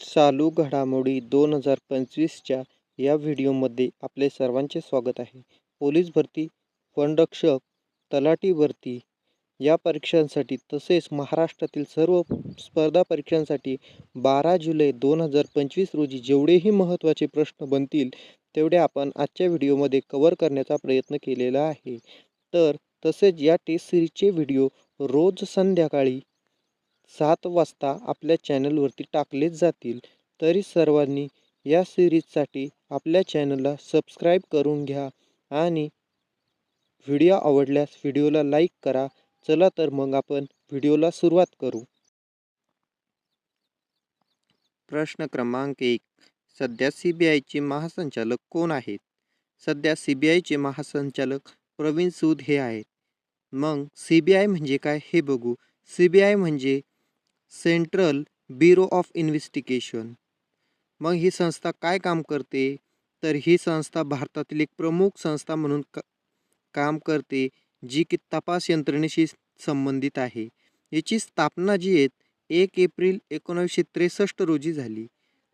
चालू घडामोडी दोन हजार पंचवीसच्या या व्हिडिओमध्ये आपले सर्वांचे स्वागत आहे. पोलीस भरती वनरक्षक तलाठी भरती या परीक्षांसाठी तसेच महाराष्ट्रातील सर्व स्पर्धा परीक्षांसाठी बारा जुलै दोन हजार पंचवीस रोजी जेवढेही महत्त्वाचे प्रश्न बनतील तेवढे आपण आजच्या व्हिडिओमध्ये कवर करण्याचा प्रयत्न केलेला आहे. तर तसेच या टेस्ट सिरीजचे व्हिडिओ रोज संध्याकाळी सात वाजता आपल्या चॅनलवरती टाकलेच जातील. तरी सर्वांनी या सिरीजसाठी आपल्या चॅनलला सबस्क्राईब करून घ्या आणि व्हिडिओ आवडल्यास व्हिडिओला लाईक करा. चला तर मग आपण व्हिडिओला सुरुवात करू. प्रश्न क्रमांक एक. सध्या सी बी आयचे महासंचालक कोण आहेत? सध्या सी बी आयचे महासंचालक प्रवीण सूद हे आहेत. मग सी बी आय म्हणजे काय हे बघू. सी बी आय म्हणजे सेंट्रल ब्युरो ऑफ इन्व्हेस्टिगेशन. मग ही संस्था काय काम करते? तर ही संस्था भारतातील एक प्रमुख संस्था म्हणून क काम करते जी की तपास यंत्रणेशी संबंधित आहे. याची स्थापना जी आहे एक एप्रिल एकोणावीसशे त्रेसष्ट रोजी झाली.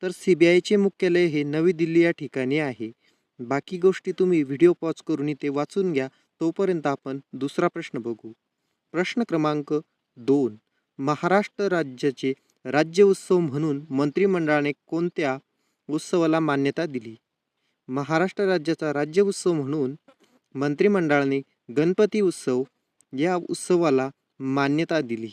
तर सी बी आयचे मुख्यालय हे नवी दिल्ली या ठिकाणी आहे. बाकी गोष्टी तुम्ही व्हिडिओ पॉज करून इथे वाचून घ्या तोपर्यंत आपण दुसरा प्रश्न बघू. प्रश्न क्रमांक दोन. महाराष्ट्र राज्याचे राज्य उत्सव म्हणून मंत्रिमंडळाने कोणत्या उत्सवाला मान्यता दिली? महाराष्ट्र राज्याचा राज्य उत्सव म्हणून मंत्रिमंडळाने गणपती उत्सव या उत्सवाला मान्यता दिली.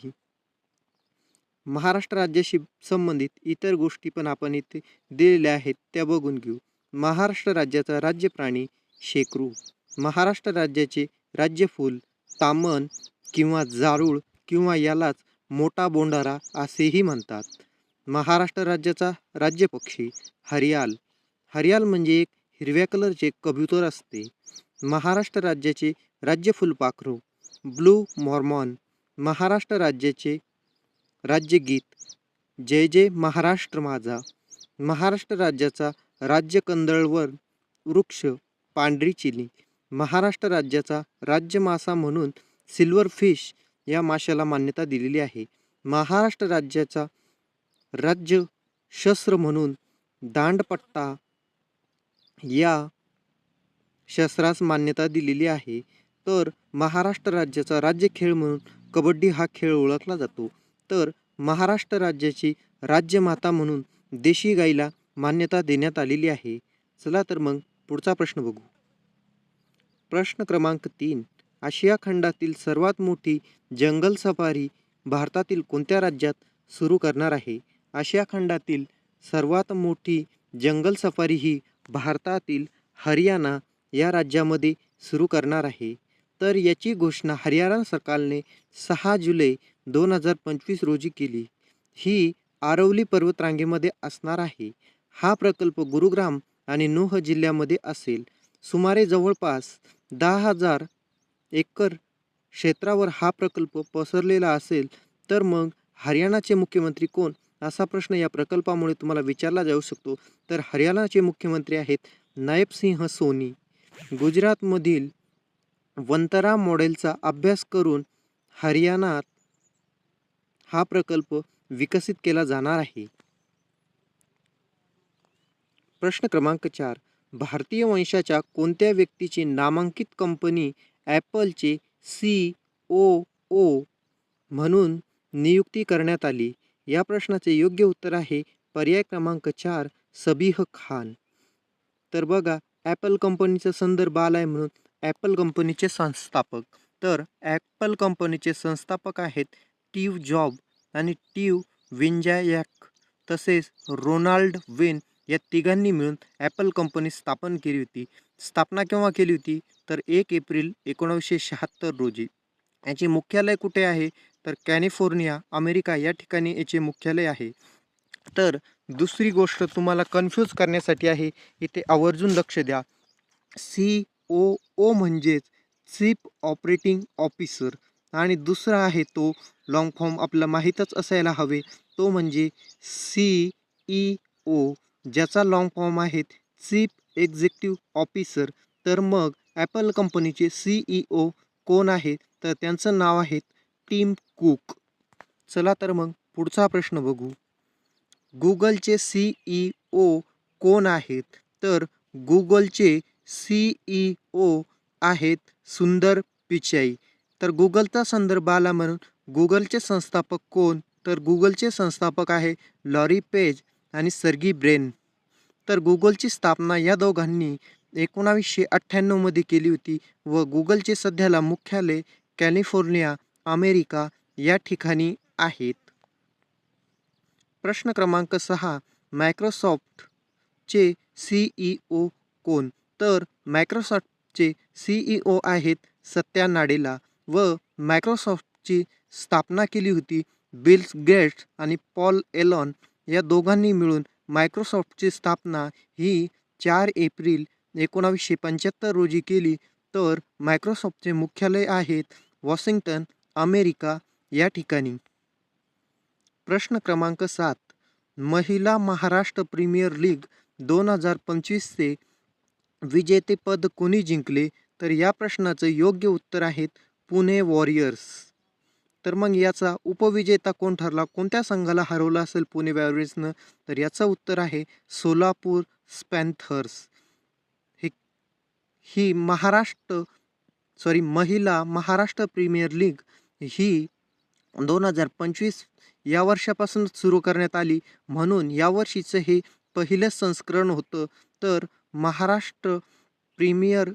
महाराष्ट्र राज्याशी संबंधित इतर गोष्टी पण आपण इथे दिलेल्या आहेत त्या बघून घेऊ. महाराष्ट्र राज्याचा राज्य प्राणी शेकरू. महाराष्ट्र राज्याचे राज्यफूल तामन किंवा जारूळ किंवा यालाच मोठा बोंडारा असेही म्हणतात. महाराष्ट्र राज्याचा राज्यपक्षी हरियाल. हरियाल म्हणजे एक हिरव्या कलरचे कबुतर असते. महाराष्ट्र राज्याचे राज्य फुलपाखरू ब्लू मॉर्मॉन महाराष्ट्र राज्याचे राज्यगीत जय जय महाराष्ट्र माझा महाराष्ट्र राज्याचा राज्य कंदळवर वृक्ष पांढरी चिली महाराष्ट्र राज्याचा राज्य मासा म्हणून सिल्वर फिश या माशाला मान्यता दिलेली आहे. महाराष्ट्र राज्याचा राज्य शस्त्र म्हणून दांडपट्टा या शस्त्रास मान्यता दिलेली आहे. तर महाराष्ट्र राज्याचा राज्य खेळ म्हणून कबड्डी हा खेळ ओळखला जातो. तर महाराष्ट्र राज्याची राज्यमाता म्हणून देशी गाईला मान्यता देण्यात आलेली आहे. चला तर मग पुढचा प्रश्न बघू. प्रश्न क्रमांक तीन. आशिया खंडातील सर्वात मोठी जंगल सफारी भारतातील कोणत्या राज्यात सुरू करणार आहे? आशिया खंडातील सर्वात मोठी जंगल सफारी ही भारतातील हरियाणा या राज्यामध्ये सुरू करणार आहे. तर याची घोषणा हरियाणा सरकारने सहा जुलै दोन हजार पंचवीस रोजी केली. ही आरवली पर्वतरांगेमध्ये असणार आहे. हा प्रकल्प गुरुग्राम आणि नोह जिल्ह्यामध्ये असेल. सुमारे जवळपास दहा हजार एकर क्षेत्रावर हा प्रकल्प पसरलेला असेल तर मग हरियाणाचे मुख्यमंत्री कोण? असा प्रश्न या प्रकल्पामुळे तुम्हाला विचारला जाऊ शकतो. तर हरियाणाचे मुख्यमंत्री आहेत नायब सिंह सोनी. गुजरातमधील वंतरा मॉडेलचा अभ्यास करून हरियाणात हा प्रकल्प विकसित केला जाणार आहे. प्रश्न क्रमांक चार. भारतीय वंशाच्या कोणत्या व्यक्तीची नामांकित कंपनी ॲपलचे सी ओ ओ म्हणून नियुक्ती करण्यात आली. या प्रश्नाचे योग्य उत्तर आहे पर्याय क्रमांक चार सबीह खान. तर बघा ॲपल कंपनीचा संदर्भ आहे म्हणून ॲपल कंपनीचे संस्थापक. तर ॲपल कंपनीचे संस्थापक आहेत टीव जॉब आणि टीव विंजायॅक. तसेच रोनाल्ड वेन या तिघांनी मिळून ॲपल कंपनी स्थापन केली होती. स्थापना केव्हा केली होती? तर एक एप्रिल एकोणीसशे शहात्तर रोजी. याचे मुख्यालय कुठे आहे? तर कॅलिफोर्निया अमेरिका या ठिकाणी याचे मुख्यालय आहे. तर दुसरी गोष्ट तुम्हाला कन्फ्यूज करण्यासाठी आहे इथे आवर्जून लक्ष द्या. सी ओ ओ म्हणजेच चीफ ऑपरेटिंग ऑफिसर आणि दुसरा आहे तो लॉंग फॉर्म आपला माहीतच असायला हवे तो म्हणजे सी ई ओ ज्याचा लॉंग फॉर्म आहे चीफ एक्झिक्युटिव्ह ऑफिसर तर मग ॲपल कंपनीचे सी ई ओ कोण आहेत? तर त्यांचं नाव आहे टीम कुक चला तर मग पुढचा प्रश्न बघू. गुगलचे सी ई ओ कोण आहेत? तर गुगलचे सी ई ओ आहेत सुंदर पिचाई. तर गुगलचा संदर्भ आला म्हणून गुगलचे संस्थापक कोण? तर गुगलचे संस्थापक आहे लॉरी पेज आणि सर्गी ब्रेन तर गुगलची स्थापना या दोघांनी एकोणावीसशे अठ्ठ्याण्णवमध्ये केली होती व गुगलचे सध्याला मुख्यालय कॅलिफोर्निया अमेरिका या ठिकाणी आहेत. प्रश्न क्रमांक सहा मायक्रोसॉफ्टचे सी ई ओ कोण? तर मायक्रोसॉफ्टचे सी ई ओ आहेत सत्या नाडेला व मायक्रोसॉफ्टची स्थापना केली होती बिल्स गेट्स आणि पॉल एलॉन या दोघांनी मिळून मायक्रोसॉफ्टची स्थापना ही चार एप्रिल एकोणावीसशे पंच्याहत्तर रोजी केली तर मायक्रोसॉफ्टचे मुख्यालय आहेत वॉशिंग्टन अमेरिका या ठिकाणी. प्रश्न क्रमांक सात महिला महाराष्ट्र प्रीमियर लीग दोन हजार पंचवीसचे विजेतेपद कोणी जिंकले? तर या प्रश्नाचं योग्य उत्तर आहेत पुणे वॉरियर्स. तर मग याचा उपविजेता कोण ठरला? कोणत्या संघाला हरवला असेल पुणे वॉरियर्सनं? तर याचं उत्तर आहे सोलापूर स्पॅन्थर्स ही महाराष्ट्र सॉरी महिला महाराष्ट्र प्रीमियर लीग ही दोन हजार पंचवीस या वर्षापासून सुरू करण्यात आली. म्हणून यावर्षीचं हे पहिलं संस्करण होतं. तर महाराष्ट्र प्रीमियर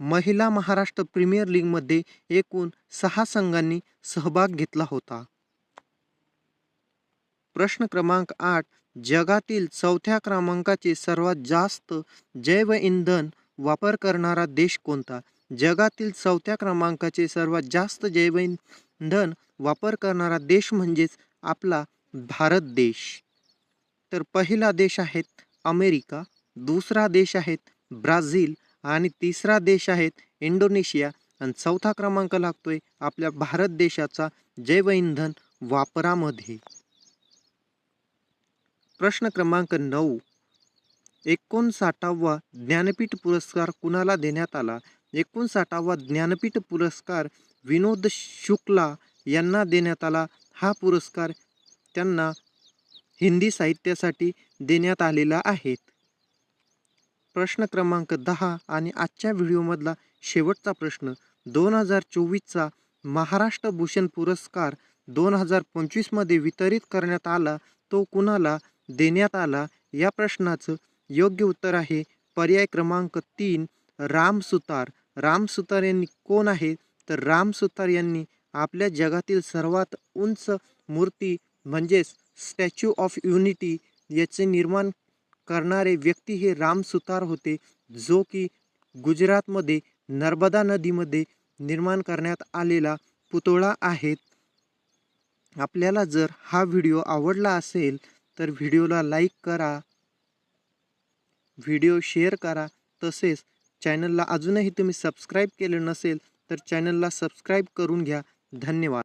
महिला महाराष्ट्र प्रीमियर लीगमध्ये एकूण सहा संघांनी सहभाग घेतला होता. प्रश्न क्रमांक आठ जगातील चौथ्या क्रमांकाचे सर्वात जास्त जैव इंधन वापर करणारा देश कोणता? जगातील चौथ्या क्रमांकाचे सर्वात जास्त जैव इंधन वापर करणारा देश म्हणजेच आपला भारत देश. तर पहिला देश आहेत अमेरिका दुसरा देश आहेत ब्राझील आणि तिसरा देश आहेत इंडोनेशिया. आणि चौथा क्रमांक लागतोय आपल्या भारत देशाचा जैव इंधन वापरामध्ये. प्रश्न क्रमांक नऊ. एकोणसाठावा ज्ञानपीठ पुरस्कार कुणाला देण्यात आला? एकोणसाठावा ज्ञानपीठ पुरस्कार विनोद शुक्ला यांना देण्यात आला. हा पुरस्कार त्यांना हिंदी साहित्यासाठी देण्यात आलेला आहे. प्रश्न क्रमांक दहा आणि आजच्या व्हिडिओमधला शेवटचा प्रश्न. दोन हजार चोवीसचा महाराष्ट्र भूषण पुरस्कार दोन हजार पंचवीसमध्ये वितरित करण्यात आला तो कुणाला देण्यात आला? या प्रश्नाचं योग्य उत्तर आहे. पर्याय क्रमांक तीन राम सुतार. राम सुतार यांनी कोण आहे? तर राम सुतार यांनी आपल्या जगातील सर्वात उंच मूर्ती म्हणजेच स्टॅच्यू ऑफ युनिटी याचे निर्माण करणारे व्यक्ती हे राम सुतार होते जो की गुजरातमध्ये नर्मदा नदीमध्ये निर्माण करण्यात आलेला पुतळा आहे. आपल्याला जर हा व्हिडिओ आवडला असेल तर व्हिडिओला लाईक करा. व्हिडिओ शेअर करा. तसेच चॅनलला अजूनही तुम्ही सबस्क्राईब केले नसेल तर चॅनलला सबस्क्राईब करून घ्या. धन्यवाद.